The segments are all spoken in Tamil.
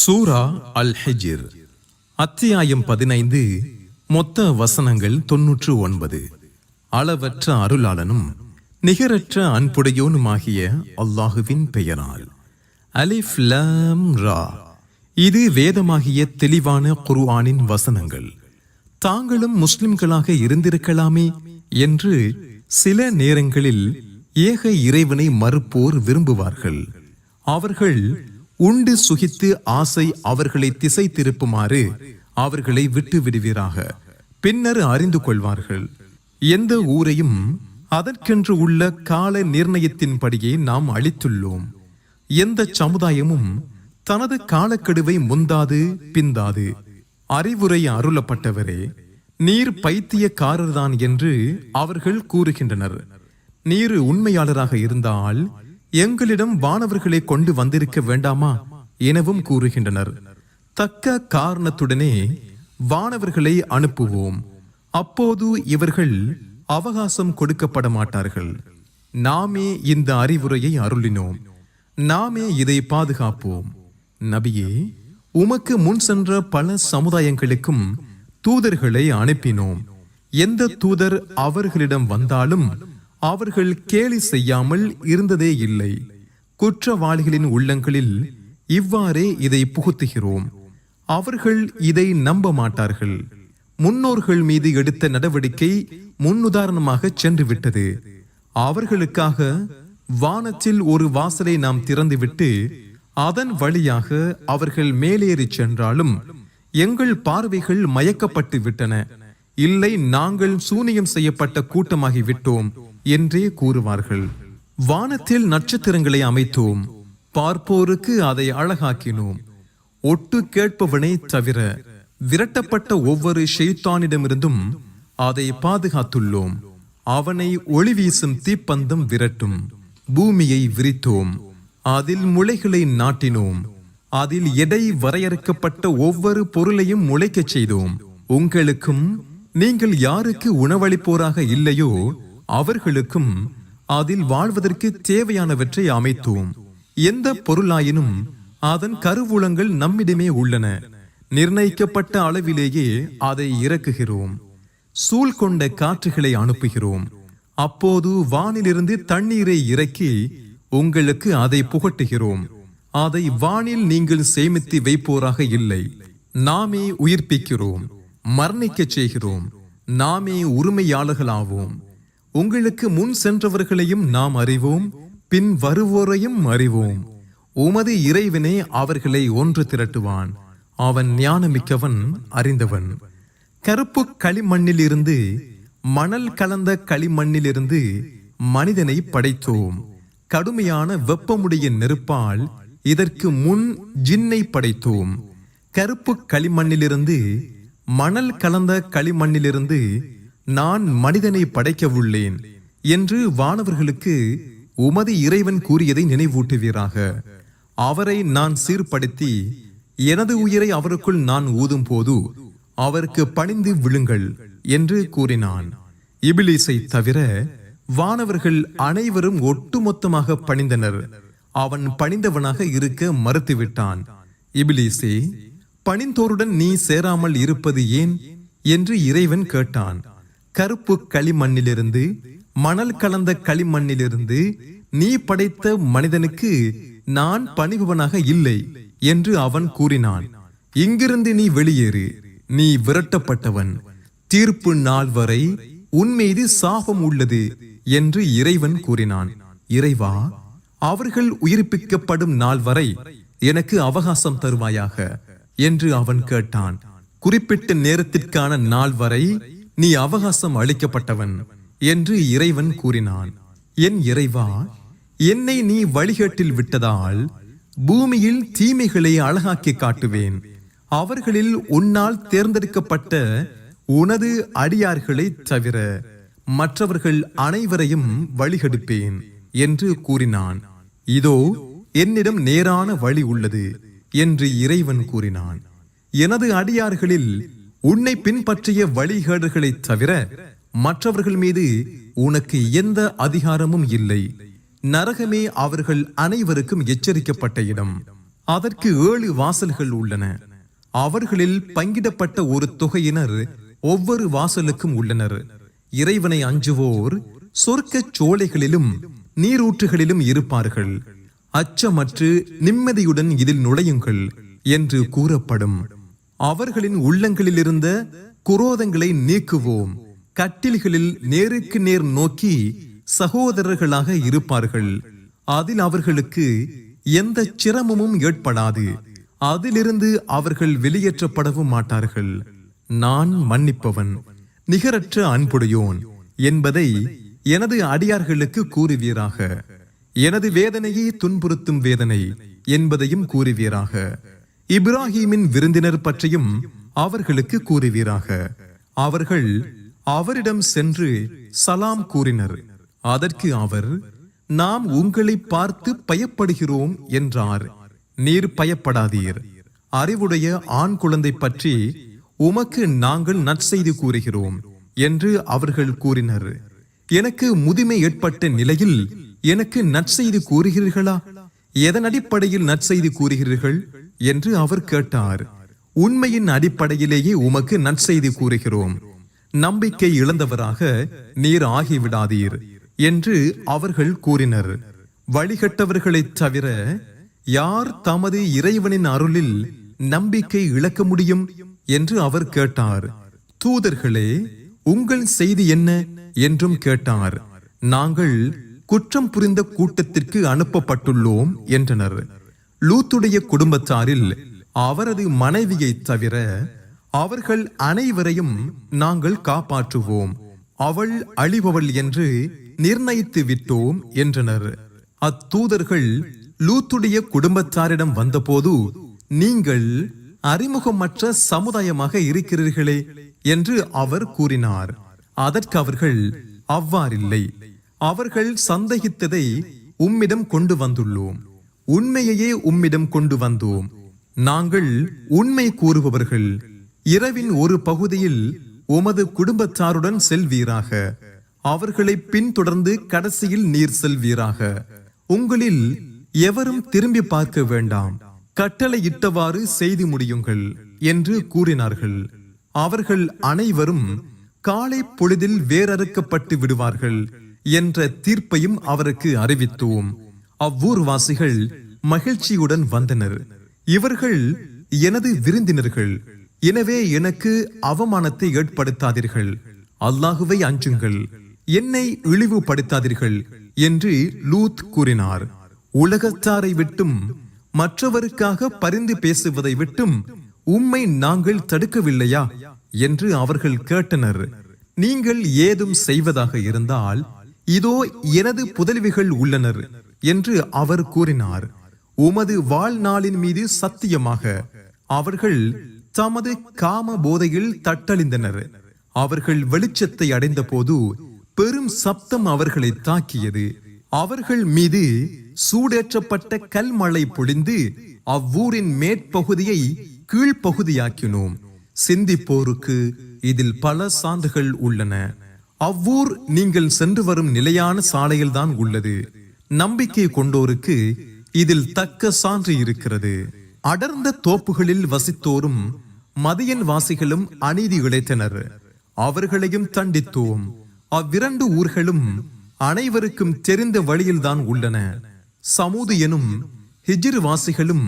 சூரா அல் ஹிஜிர் அத்தியாயம் பதினைந்து மொத்த வசனங்கள் தொன்னூற்று ஒன்பது. அளவற்ற அருளாளனும் நிகரற்ற அன்புடையோனுமாகிய அல்லாஹுவின் பெயரால். அலிஃப் லாம் ரா இது வேதமாகிய தெளிவான குர்ஆனின் வசனங்கள். தாங்களும் முஸ்லிம்களாக இருந்திருக்கலாமே என்று சில நேரங்களில் ஏக இறைவனை மறுப்போர் விரும்புவார்கள். அவர்கள் உண்டு சுகித்து ஆசை அவர்களை திசை திருப்புமாறு அவர்களை விட்டு விடுவீராக பின்னர் அறிந்து கொள்வார்கள். எந்த ஊரையும் அதற்கென்று உள்ள கால நிர்ணயத்தின்படியே நாம் அளித்துள்ளோம். எந்த சமுதாயமும் தனது காலக்கெடுவை முந்தாது பிந்தாது. அறிவுரை அருளப்பட்டவரே நீர் பைத்தியக்காரர்தான் என்று அவர்கள் கூறுகின்றனர். நீர் உண்மையாளராக இருந்தால் எங்களிடம் வானவர்களை கொண்டு வந்திருக்க வேண்டாமா எனவும் கூறுகின்றனர். தக்க காரணத்துடனே வானவர்களை அனுப்புவோம். அப்போது இவர்கள் அவகாசம் கொடுக்கப்பட மாட்டார்கள். நாமே இந்த அறிவுரையை அருளினோம். நாமே இதை பாதுகாப்போம். நபியே உமக்கு முன் சென்ற பல சமுதாயங்களுக்கும் தூதர்களை அனுப்பினோம். எந்த தூதர் அவர்களிடம் வந்தாலும் அவர்கள் கேலி செய்யாமல் இருந்ததே இல்லை. குற்றவாளிகளின் உள்ளங்களில் இவ்வாறே இதை புகுத்துகிறோம். அவர்கள் இதை நம்ப மாட்டார்கள். முன்னோர்கள் மீது எடுத்த நடவடிக்கை முன்னுதாரணமாக சென்று விட்டது அவர்களுக்காக வானத்தில் ஒரு வாசலை நாம் திறந்துவிட்டு அதன் வழியாக அவர்கள் மேலேறி சென்றாலும் எங்கள் பார்வைகள் மயக்கப்பட்டு விட்டன இல்லை நாங்கள் சூனியம் செய்யப்பட்ட கூட்டமாகி விட்டோம் என்றே கூறுவார்கள். வானத்தில் நட்சத்திரங்களை அமைத்தோம். பார்ப்போருக்கு அதை அழகாக்கினோம். ஒட்டு கேட்பவனை தவிர விரட்டப்பட்ட ஒவ்வொரு ஷெய்தானிடமிருந்தும் அதை பாதுகாத்துள்ளோம். அவனை ஒளி வீசும் தீப்பந்தம் விரட்டும். பூமியை விரித்தோம். அதில் முளைகளை நாட்டினோம். அதில் எடை வரையறுக்கப்பட்ட ஒவ்வொரு பொருளையும் முளைக்கச் செய்தோம். உங்களுக்கும் நீங்கள் யாருக்கு உணவளிப்போராக இல்லையோ அவர்களுக்கும் அதில் வாழ்வதற்கு தேவையானவற்றை அமைத்தோம். எந்த பொருளாயினும் அதன் கருவூலங்கள் நம்மிடமே உள்ளன. நிர்ணயிக்கப்பட்ட அளவிலேயே அதை இறக்குகிறோம். சூழ் கொண்ட காற்றுகளை அனுப்புகிறோம். அப்போது வானிலிருந்து தண்ணீரை இறக்கி உங்களுக்கு அதை புகட்டுகிறோம். அதை வானில் நீங்கள் சேமித்து வைப்போராக இல்லை. நாமே உயிர்ப்பிக்கிறோம். மரணிக்கச் செய்கிறோம். நாமே உரிமையாளர்களாவோம். உங்களுக்கு முன் சென்றவர்களையும் நாம் அறிவோம் பின் வருவோரையும் அறிவோம். உமது இறைவனே அவர்களை ஒன்று திரட்டுவான். அவன் ஞானமிக்கவன் அறிந்தவன். கருப்பு களிமண்ணிலிருந்து மணல் கலந்த களிமண்ணிலிருந்து மனிதனை படைத்தோம். கடுமையான வெப்பமுடைய நெருப்பால் இதற்கு முன் ஜின்னை படைத்தோம். கருப்பு களிமண்ணிலிருந்து மணல் கலந்த களிமண்ணிலிருந்து நான் மனிதனை படைக்க உள்ளேன் என்று வானவர்களுக்கு உமது இறைவன் கூறியதை நினைவூட்டுவீராக. அவரை நான் சீர்படுத்தி எனது உயிரை அவருக்குள் நான் ஊதும் போது அவருக்கு பணிந்து விழுங்கள் என்று கூறினான். இபிலிசை தவிர வானவர்கள் அனைவரும் ஒட்டுமொத்தமாக பணிந்தனர். அவன் பணிந்தவனாக இருக்க மறுத்துவிட்டான். இபிலிசே பணிந்தோருடன் நீ சேராமல் இருப்பது ஏன்? என்று இறைவன் கேட்டான். கருப்பு களிமண்ணிலிருந்து மணல் கலந்த களிமண்ணிலிருந்து நீ படைத்த மனிதனுக்கு நான் பணிபவனாக இல்லை என்று அவன் கூறினான். இங்கிருந்து நீ வெளியேறு நீ விரட்டப்பட்டவன். தீர்ப்பு நாள் வரை உன்மீது சாபம் உள்ளது என்று இறைவன் கூறினான். இறைவா அவர்கள் உயிர்ப்பிக்கப்படும் நாள் வரை எனக்கு அவகாசம் தருவாயாக என்று அவன் கேட்டான். குறிப்பிட்ட நேரத்திற்கான நாள் வரை நீ அவகாசம் அளிக்கப்பட்டவன் என்று இறைவன் கூறினான். என் இறைவா என்னை நீ வழிகேட்டில் விட்டதால் பூமியில் தீமைகளை அழகாக்கி காட்டுவேன். அவர்களில் உன்னால் தேர்ந்தெடுக்கப்பட்ட உனது அடியார்களை தவிர மற்றவர்கள் அனைவரையும் வழிகெடுப்பேன் என்று கூறினான். இதோ என்னிடம் நேரான வழி உள்ளது என்று இறைவன் கூறினான். எனது அடியார்களில் உன்னை பின்பற்றிய வழிகேடுகளைத் தவிர மற்றவர்கள் மீது உனக்கு எந்த அதிகாரமும் இல்லை. நரகமே அவர்கள் அனைவருக்கும் எச்சரிக்கப்பட்ட இடம். அதற்கு ஏழு வாசல்கள் உள்ளன. அவர்களில் பங்கிடப்பட்ட ஒரு தொகையினர் ஒவ்வொரு வாசலுக்கும் உள்ளனர். இறைவனை அஞ்சுவோர் சொர்க்கச் சோலைகளிலும் நீரூற்றுகளிலும் இருப்பார்கள். அச்சமற்று நிம்மதியுடன் இதில் நுழையுங்கள் என்று கூறப்படும். அவர்களின் உள்ளங்களில் இருந்த குரோதங்களை நீக்குவோம். கட்டில்களில் நேருக்கு நேர் நோக்கி சகோதரர்களாக இருப்பார்கள். அதில் அவர்களுக்கு எந்த சிரமமும் ஏற்படாது. அதிலிருந்து அவர்கள் வெளியேற்றப்படவும் மாட்டார்கள். நான் மன்னிப்பவன் நிகரற்ற அன்புடையோன் என்பதை எனது அடியார்களுக்கு கூறுவீராக. எனது வேதனையை துன்புறுத்தும் வேதனை என்பதையும் கூறுவீராக. இப்ராஹீமின் விருந்தினர் பற்றியும் அவர்களுக்கு கூறுவீராக. அவர்கள் அவரிடம் சென்று சலாம் கூறினர் அதற்கு அவர் நாம் உங்களை பார்த்து பயப்படுகிறோம் என்றார். நீர் பயப்படாதீர். அறிவுடைய ஆண் குழந்தை பற்றி உமக்கு நாங்கள் நற்செய்தி கூறுகிறோம் என்று அவர்கள் கூறினர். எனக்கு முதுமை ஏற்பட்ட நிலையில் எனக்கு நற்செய்தி கூறுகிறீர்களா? எதன் அடிப்படையில் நற்செய்தி கூறுகிறீர்கள்? என்று அவர் கேட்டார். உண்மையின் அடிப்படையிலேயே உமக்கு நற்செய்தி கூறுகிறோம். நம்பிக்கை இழந்தவராக நீர் ஆகிவிடாதீர் என்று அவர்கள் கூறினர். வழிகட்டவர்களைத் தவிர யார் தமது இறைவனின் அருளில் நம்பிக்கை இழக்க முடியும் என்று அவர் கேட்டார். தூதர்களே உங்கள் செய்தி என்ன? என்றும் கேட்டார். நாங்கள் குற்றம் புரிந்த கூட்டத்திற்கு அனுப்பப்பட்டுள்ளோம் என்றனர். லூத்துடைய குடும்பத்தாரில் அவரது மனைவியைத் தவிர அவர்கள் அனைவரையும் நாங்கள் காப்பாற்றுவோம். அவள் அழிபவள் என்று நிர்ணயித்து விட்டோம் என்றனர். அத்தூதர்கள் லூத்துடைய குடும்பத்தாரிடம் வந்தபோது நீங்கள் அறிமுகமற்ற சமுதாயமாக இருக்கிறீர்களே என்று அவர் கூறினார். அதற்கு அவர்கள் அவ்வாறில்லை. அவர்கள் சந்தேகித்ததை உம்மிடம் கொண்டு வந்துள்ளோம். உண்மையையே உம்மிடம் கொண்டு வந்தோம். நாங்கள் உண்மை கூறுபவர்கள். இரவின் ஒரு பகுதியில் உமது குடும்பத்தாருடன் செல்வீராக. அவர்களை பின்தொடர்ந்து கடைசியில் நீர் செல்வீராக. உங்களில் எவரும் திரும்பி பார்க்க வேண்டாம். கட்டளையிட்டவாறு செய்து முடியுங்கள் என்று கூறினார்கள். அவர்கள் அனைவரும் காலை பொழுதில் வேறறுக்கப்பட்டு விடுவார்கள் என்ற தீர்ப்பையும் அவருக்கு அறிவித்தோம். அவ்வூர்வாசிகள் மகிழ்ச்சியுடன் வந்தனர். இவர்கள் எனது விருந்தினர்கள் எனவே எனக்கு அவமானத்தை ஏற்படுத்தாதீர்கள். அல்லாஹுவை அஞ்சுங்கள் என்னை இழிவுபடுத்தாதீர்கள் என்று லூத் கூறினார். உலகத்தாரை விட்டும் மற்றவருக்காக பரிந்து பேசுவதை விட்டும் உம்மை நாங்கள் தடுக்கவில்லையா என்று அவர்கள் கேட்டனர். நீங்கள் ஏதும் செய்வதாக இருந்தால் இதோ எனது புதல்விகள் உள்ளனர். என்று அவர் கூறினார். உமது வாழ்நாளின் மீது சத்தியமாக அவர்கள் தமது காம போதையில் தட்டழிந்தனர் அவர்கள் வெளிச்சத்தை அடைந்த போது பெரும் சப்தம் அவர்களை தாக்கியது. அவர்கள் மீது சூடேற்றப்பட்ட கல்மழை பொழிந்து அவ்வூரின் மேற்பகுதியை கீழ்ப்பகுதியாக்கினோம். சிந்திப்போருக்கு இதில் பல சான்றுகள் உள்ளன. அவ்வூர் நீங்கள் சென்று வரும் நிலையான சாலையில்தான் உள்ளது. நம்பிக்கை கொண்டோருக்கு இதில் தக்க சான்று இருக்கிறது. அடர்ந்த தோப்புகளில் வசித்தோரும் மதியன் வாசிகளும் அநீதி இழைத்தனர் அவர்களையும் தண்டித்தோம். அவ்விரண்டு ஊர்களும் அனைவருக்கும் தெரிந்த வழியில்தான் உள்ளன. சமூது எனும் ஹிஜிர் வாசிகளும்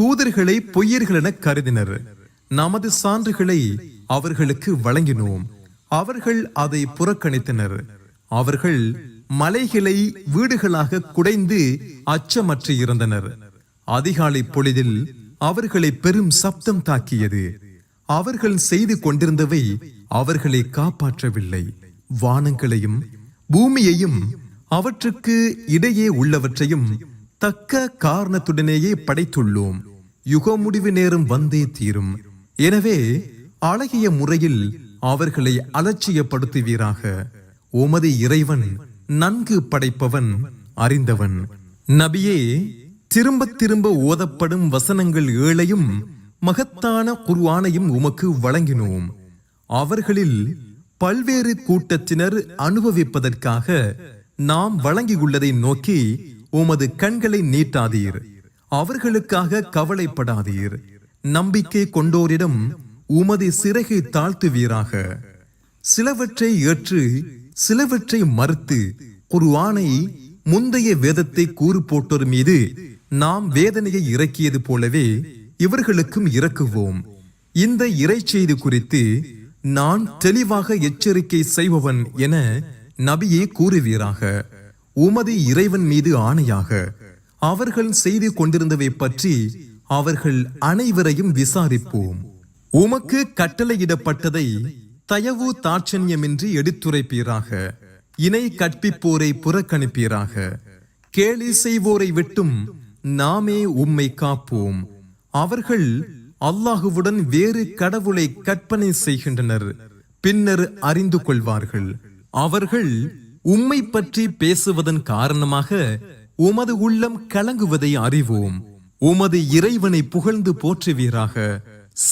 தூதர்களை பொய்யர்கள் என கருதினர். நமது சான்றுகளை அவர்களுக்கு வழங்கினோம். அவர்கள் அதை புறக்கணித்தனர். அவர்கள் மலைகளை வீடுகளாக குடைந்து அச்சமற்று இருந்தனர். அதிகாலை பொழுதில் அவர்களை பெரும் சப்தம் தாக்கியது. அவர்கள் செய்து கொண்டிருந்தவை அவர்களை காப்பாற்றவில்லை. வானங்களையும் பூமியையும் அவற்றுக்கு இடையே உள்ளவற்றையும் தக்க காரணத்துடனேயே படைத்துள்ளோம். யுக முடிவு நேரம் வந்தே தீரும். எனவே அழகிய முறையில் அவர்களை அலட்சியப்படுத்துவீராக. உமது இறைவன் நன்கு படைப்பவன் அறிந்தவன். நபியே திரும்ப திரும்ப ஓதப்படும் வசனங்கள் ஏழையும் மகத்தான குர்வானையும் உமக்கு வழங்கினோம். அவர்களில் பல்வேறு கூட்டத்தினர் அனுபவிப்பதற்காக நாம் வழங்கியுள்ளதை நோக்கி உமது கண்களை நீட்டாதீர். அவர்களுக்காக கவலைப்படாதீர். நம்பிக்கை கொண்டோரிடம் உமது சிறகை தாழ்த்துவீராக. சிலவற்றை ஏற்று சிலவற்றை மறுத்து குருவானை முந்தைய வேதத்தை கூறு போட்டோர் மீது நாம் வேதனையை இறக்கியது போலவே இவர்களுக்கும் இறக்குவோம். இந்த இறைச்செய்தி குறித்து நான் தெளிவாக எச்சரிக்கை செய்பவன் என நபியே கூறுவீராக. உமது இறைவன் மீது ஆணையாக அவர்கள் செய்து கொண்டிருந்தவை பற்றி அவர்கள் அனைவரையும் விசாரிப்போம். உமக்கு கட்டளையிடப்பட்டதை தயவு தாட்சண்யமின்றி எடுத்துரைப்பீராக. இணை கற்பிப்போரை புறக்கணிப்பீராக. கேலி செய்வோரை விட்டும் நாமே உம்மை காப்போம். அவர்கள் அல்லாஹுவுடன் வேறு கடவுளை கற்பனை செய்கின்றனர். பின்னர் அறிந்து கொள்வார்கள். அவர்கள் உம்மை பற்றி பேசுவதன் காரணமாக உமது உள்ளம் கலங்குவதை அறிவோம். உமது இறைவனை புகழ்ந்து போற்றுவீராக.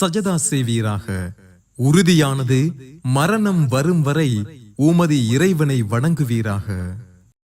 சஜதா செய்வீராக. உறுதியானது மரணம் வரும் வரை உமது இறைவனை வணங்குவீராக.